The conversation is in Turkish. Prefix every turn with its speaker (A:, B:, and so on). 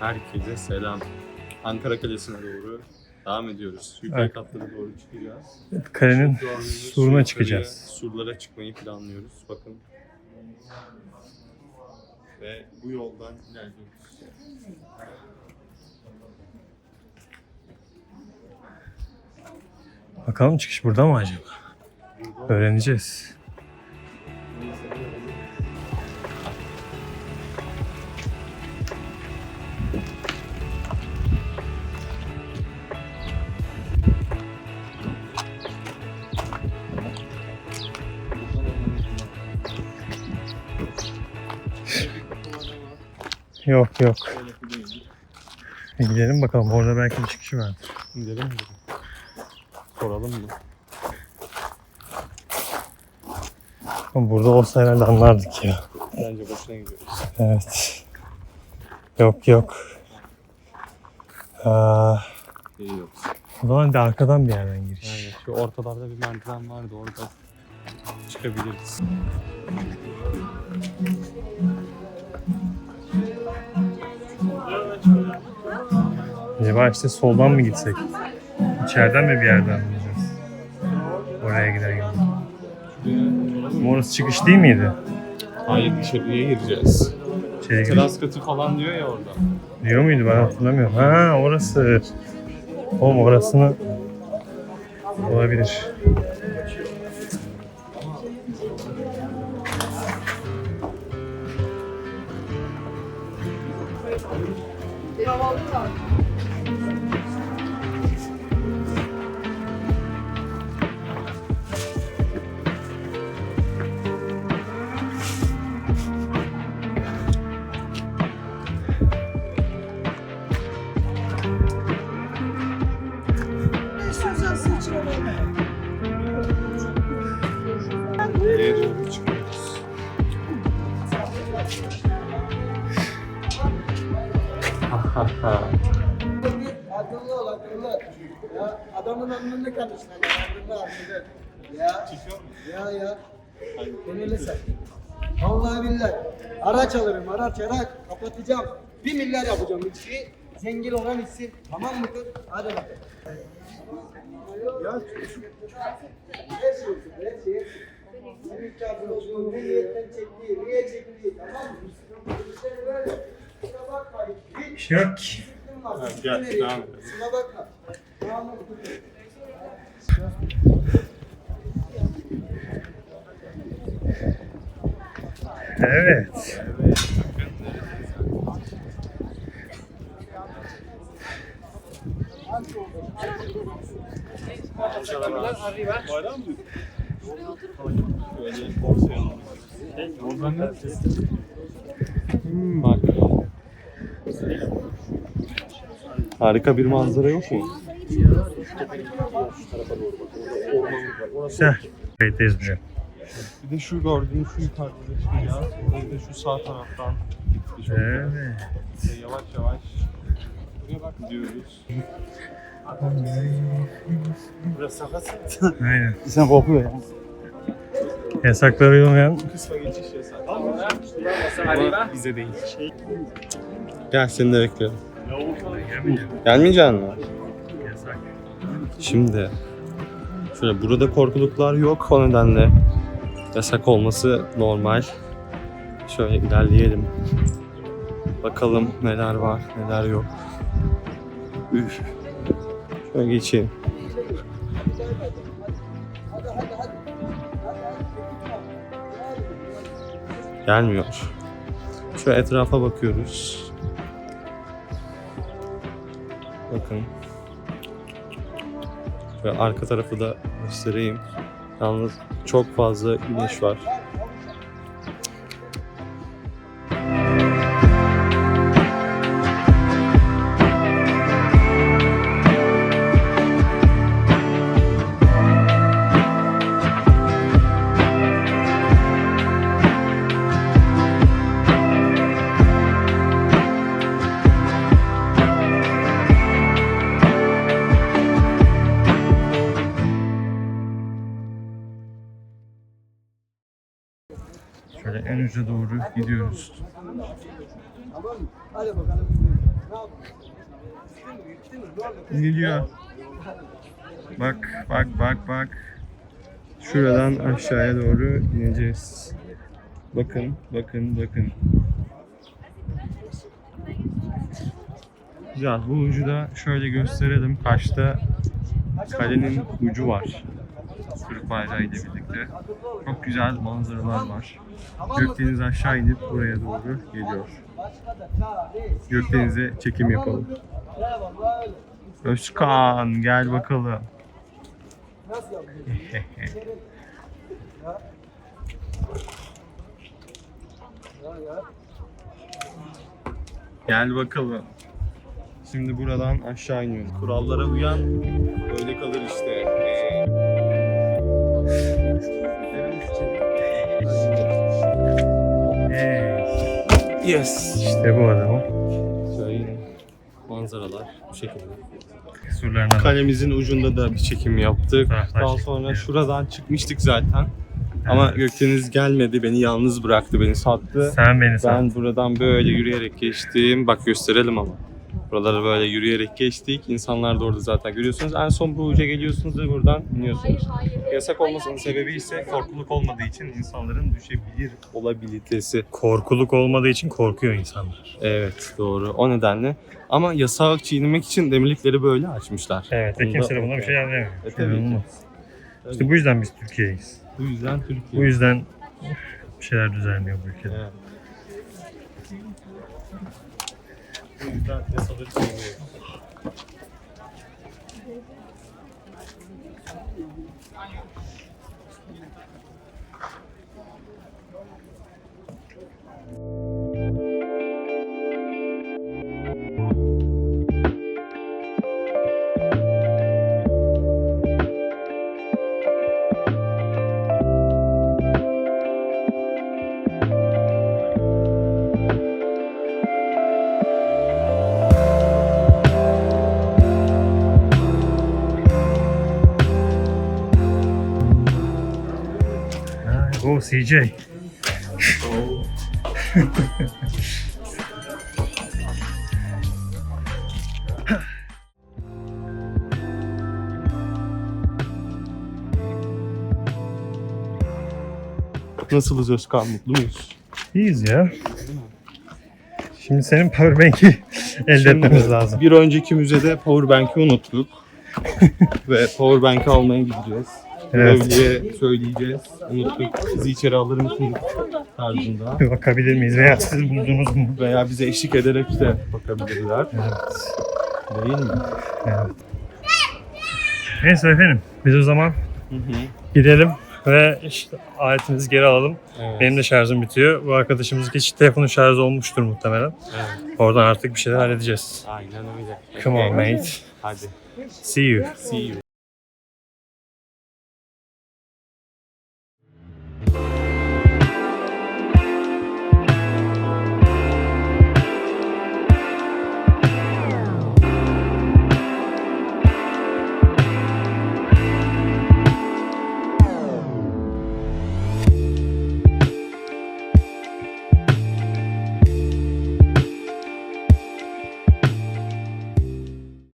A: Herkese selam. Ankara Kalesi'ne doğru devam ediyoruz. Yukarı
B: Evet.
A: katlara doğru çıkacağız.
B: Kalenin
A: Şu an
B: suruna çıkacağız.
A: Surlara çıkmayı planlıyoruz. Bakın. Ve bu yoldan ilerliyoruz.
B: Bakalım çıkış burada mı acaba? Öğreneceğiz. Yok yok. Gidelim bakalım. Orada belki bir çıkışı vardır.
A: Gidelim mi? Soralım mı?
B: Ama burada olsa herhalde anlardık ya.
A: Bence boşuna gidiyoruz.
B: Evet. Yok yok. Aa,
A: İyi yok.
B: o zaman bir arkadan bir yerden giriş.
A: Yani şu ortalarda bir merdiven vardı orada çıkabiliriz.
B: Acaba işte soldan mı gitsek? İçeriden mi bir yerden mi gideceğiz? Oraya gider gibi. Orası çıkış değil miydi?
A: Hayır dışarıya gireceğiz.
B: Gir-
A: Teras katı falan diyor ya orada.
B: Diyor muydu ben hatırlamıyorum. Ha orası. Oğlum orasını olabilir.
A: Nereye
C: Akıllı ol akıllı. Ya adamın önünde kardeşler. Akıllı akıllı. Ya. Ya ya. Denele sen. Vallahi billahi. Araç alırım araç araç. Kapatacağım. Bir milyar yapacağım içi. Zengin olan içsin. Tamam mı kız? Hadi bakalım. Ya. Şey olsun. Her şey. Büyük kağıdın. Ne niyetten çektiği, niye çektiği. Tamam mı? İşte böyle.
B: Bir şey yok ki.
A: Evet, gel, devam edelim.
B: Evet.
A: Hmm, bak. Harika bir manzara yok mu?
B: Güzel. Kayıttayız hocam.
A: Bir de şu gördüğünüz şu yukarıda çıkacağız. Bir de şu sağ taraftan gitmiş.
B: Evet.
A: Ve yavaş yavaş gidiyoruz. Burası sakat.
B: Aynen.
C: Sen kokuyor ya.
B: Yasaklara uymayan
A: Kısma geçiş yasak. Ama bize değil. Gel seni de bekliyorum. Gelmeyecek mi?
B: yasak.
A: Şimdi şöyle burada korkuluklar yok o nedenle yasak olması normal. Şöyle ilerleyelim. Bakalım neler var neler yok. Üf. Şöyle geçeyim. Gelmiyor. Şöyle etrafa bakıyoruz. Bakın. Ve arka tarafı da göstereyim. Yalnız çok fazla iniş var.
B: Şöyle en uca doğru gidiyoruz.
C: Tamam.
A: Bak bak bak bak. Şuradan aşağıya doğru ineceğiz. Bakın bakın bakın. Güzel. Bu ucu da şöyle gösterelim. Karşıda kalenin ucu var. Türk bayrağı ile birlikte. Çok güzel manzaralar var. Gökdeniz aşağı inip buraya doğru geliyor. Gökdeniz'e çekim yapalım. Özkan gel bakalım. Gel bakalım. Şimdi buradan aşağı iniyoruz. Kurallara uyan böyle kalır işte.
B: Hey,
A: Yes.
B: işte bu adamı.
A: Şöyle manzaralar bu şekilde.
B: Surlarına.
A: Kalemizin ucunda da bir çekim yaptık. Daha sonra
B: evet.
A: şuradan çıkmıştık zaten. Ama
B: Evet.
A: Gökdeniz gelmedi, beni yalnız bıraktı, beni sattı.
B: Sen beni.
A: Ben buradan böyle yürüyerek geçtim. Bak gösterelim ama. Buraları böyle yürüyerek geçtik. İnsanlar da orada zaten görüyorsunuz. En son bu uca geliyorsunuz ve buradan iniyorsunuz. Yasak olmasının sebebi ise korkuluk olmadığı için insanların düşebilir olabilitesi.
B: Korkuluk olmadığı için korkuyor insanlar.
A: Evet doğru. O nedenle. Ama yasağı çiğnemek için demirlikleri böyle açmışlar.
B: Evet ve
A: Bunda-
B: kimse de buna bir şey anlayamıyor.
A: E, tabii ki.
B: İşte bu yüzden biz Türkiye'yiz.
A: Bu yüzden Türkiye.
B: Bu yüzden bir şeyler düzelmiyor bu ülkede.
A: Evet. Bu yüzden yasaları çiğniyoruz.
B: Ha, o CJ.
A: Nasılız Özkan? Mutlu muyuz?
B: İyiyiz ya. Şimdi senin powerbank'i elde
A: Şimdi
B: etmemiz lazım.
A: Bir önceki müzede powerbank'i unuttuk. Ve powerbank'i almaya gideceğiz.
B: Evet.
A: Görevliye söyleyeceğiz. Unuttuk. Bizi içeri alır mısınız? Tarzında.
B: Bir bakabilir miyiz veya siz buldunuz mu?
A: Veya bize eşlik ederek de bakabilirler.
B: Evet.
A: Değil mi?
B: evet. Neyse efendim biz o zaman
A: Hı hı.
B: gidelim ve işte aletimizi geri alalım.
A: Evet.
B: Benim de şarjım bitiyor. Bu arkadaşımızın hiç telefonu şarjı olmuştur muhtemelen.
A: Evet.
B: Oradan artık bir şeyler halledeceğiz.
A: Aynen öyle.
B: Come on mate.
A: Hadi.
B: See you.
A: See you.